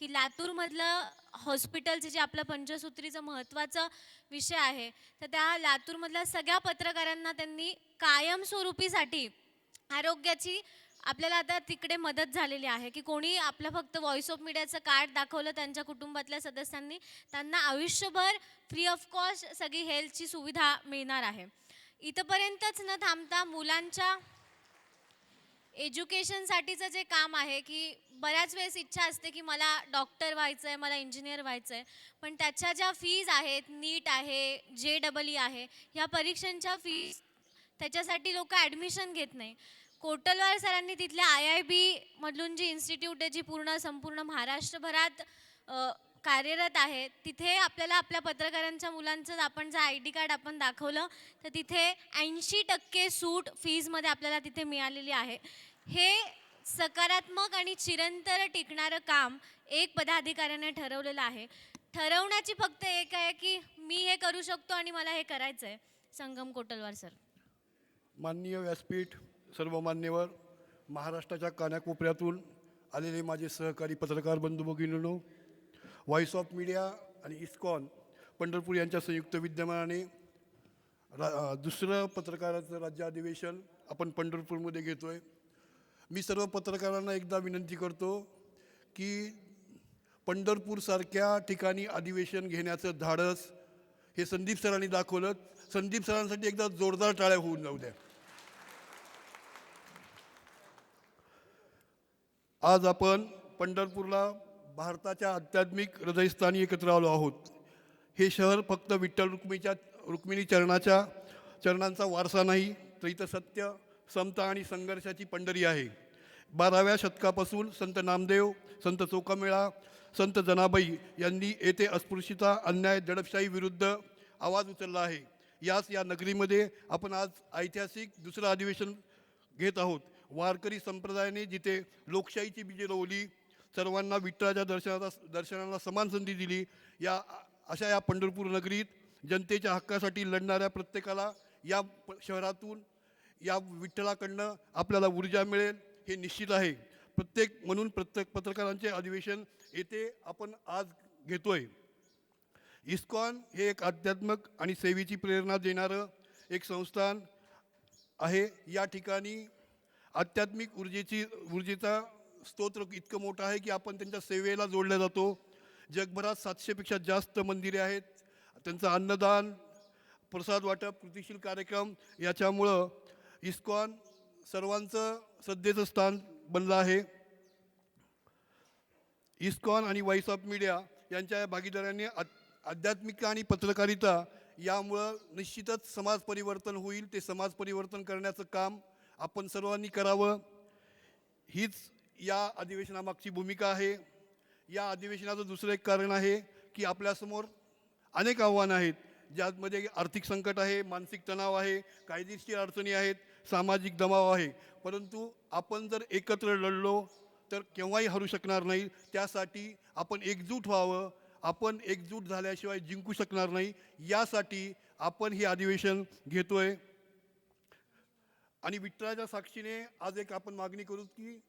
की लातूरमधलं हॉस्पिटलचं जे आपलं पंचसूत्रीचं महत्त्वाचं विषय आहे तर त्या लातूरमधल्या सगळ्या पत्रकारांना त्यांनी कायमस्वरूपीसाठी आरोग्याची आपल्याला आता तिकडे मदत झालेली आहे की कोणी आपलं फक्त व्हॉइस ऑफ मीडियाचं कार्ड दाखवलं त्यांच्या कुटुंबातल्या सदस्यांनी त्यांना आयुष्यभर फ्री ऑफ कॉस्ट सगळी हेल्थची सुविधा मिळणार आहे. इथंपर्यंतच न थांबता मुलांच्या एज्युकेशनसाठीचं जे काम आहे की बऱ्याच वेळेस इच्छा असते की मला डॉक्टर व्हायचं आहे मला इंजिनियर व्हायचं आहे पण त्याच्या ज्या फीज आहेत नीट आहे जे डबल ई आहे ह्या परीक्षांच्या फीज त्याच्यासाठी लोक ॲडमिशन घेत नाही. कोटलवार सरांनी तिथल्या आय आय बीमधून जी इन्स्टिट्यूट आहे जी पूर्ण संपूर्ण महाराष्ट्रभरात कार्यरत आहे तिथे आपल्याला आपल्या पत्रकारांच्या मुलांचं आपण जर आय डी कार्ड आपण दाखवलं तर तिथे ऐंशी टक्के सूट फीजमध्ये आपल्याला तिथे मिळालेली आहे. हे सकारात्मक आणि चिरंतर टिकणारं काम एक पदाधिकाऱ्याने ठरवलेलं आहे. ठरवण्याची फक्त एक आहे की मी हे करू शकतो आणि मला हे करायचं आहे संगम कोटलवार सर. माननीय व्यासपीठ सर्व मान्यवर महाराष्ट्राच्या कानाकोपऱ्यातून आलेले माझे सहकारी पत्रकार बंधू भगिनीनो व्हॉइस ऑफ मीडिया आणि इस्कॉन पंढरपूर यांच्या संयुक्त विद्यमानाने रा दुसरं पत्रकाराचं राज्य अधिवेशन आपण पंढरपूरमध्ये घेतो आहे मी सर्व पत्रकारांना एकदा विनंती करतो की पंढरपूरसारख्या ठिकाणी अधिवेशन घेण्याचं धाडस हे संदीप सरांनी दाखवलं. संदीप सरांसाठी एकदा जोरदार टाळ्या होऊन जाऊ द्या. आज आपण पंढरपूरला भारताच्या आध्यात्मिक हृदयस्थानी एकत्र आलो आहोत. हे शहर फक्त विठ्ठल रुक्मिणीच्या रुक्मिणी चरणाच्या चरणांचा वारसा नाही तर इथं सत्य समता आणि संघर्षाची पंढरी आहे. बाराव्या शतकापासून संत नामदेव संत चोकामेळा संत जनाबाई यांनी येथे अस्पृश्यता अन्याय दडपशाही विरुद्ध आवाज उचलला आहे. याच या नगरीमध्ये आपण आज ऐतिहासिक दुसरं अधिवेशन घेत आहोत. वारकरी संप्रदायाने जिथे लोकशाहीची बीजे रोवली सर्वांना विठ्ठलाच्या दर्शनाचा दर्शनाला समान संधी दिली या अशा या पंढरपूर नगरीत जनतेच्या हक्कासाठी लढणाऱ्या प्रत्येकाला या प- शहरातून या विठ्ठलाकडनं आपल्याला ऊर्जा मिळेल हे निश्चित आहे. प्रत्येक म्हणून प्रत्येक पत्रकारांचे अधिवेशन येथे आपण आज घेतोय. इस्कॉन हे एक आध्यात्मक आणि सेवेची प्रेरणा देणारं एक संस्थान आहे. या ठिकाणी आध्यात्मिक ऊर्जेची ऊर्जेचा स्तोत्र इतकं मोठं आहे की आपण त्यांच्या सेवेला जोडल्या जातो. जगभरात सातशेपेक्षा जास्त मंदिरे आहेत. त्यांचं अन्नदान प्रसाद वाटप कृतिशील कार्यक्रम याच्यामुळं इस्कॉन सर्वांचं श्रद्धेचं स्थान बनलं आहे. इस्कॉन आणि व्हॉइस ऑफ मीडिया यांच्या या भागीदाऱ्याने आध्यात्मिक आणि पत्रकारिता यामुळं निश्चितच समाज परिवर्तन होईल. ते समाज परिवर्तन करण्याचं काम आपण सर्वांनी करावं. हीच या अधिवेशनामागची भूमिका आहे. या अधिवेशनाचं दुसरं एक कारण आहे की आपल्यासमोर अनेक आव्हानं आहेत. ज्यामध्ये आर्थिक संकट आहे मानसिक तणाव आहे कायदेशीर अडचणी आहेत सामाजिक दबाव आहे. परंतु आपण जर एकत्र लढलो तर केव्हाही हरू शकणार नाही. त्यासाठी आपण एकजूट व्हावं. आपण एकजूट झाल्याशिवाय जिंकू शकणार नाही. यासाठी आपण हे अधिवेशन घेतोय. आणि विठ्ठलाच्या साक्षीने आज एक आपण मागणी करू की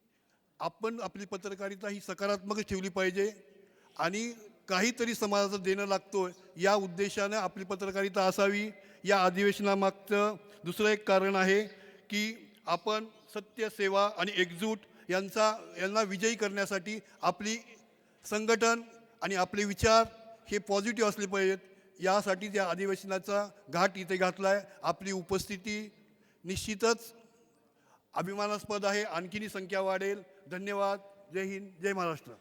आपण आपली पत्रकारिता ही सकारात्मकच ठेवली पाहिजे. आणि काहीतरी समाजाचं देणं लागतो या उद्देशानं आपली पत्रकारिता असावी. या अधिवेशनामागचं दुसरं एक कारण आहे की आपण सत्य सेवा आणि एकजूट यांचा यांना विजयी करण्यासाठी आपली संघटन आणि आपले विचार हे पॉझिटिव्ह असले पाहिजेत. यासाठी त्या अधिवेशनाचा घाट इथे घातला आहे आपली उपस्थिती निश्चितच अभिमानास्पद आहे. आणखीनही संख्या वाढेल. धन्यवाद. जय हिंद. जय महाराष्ट्र.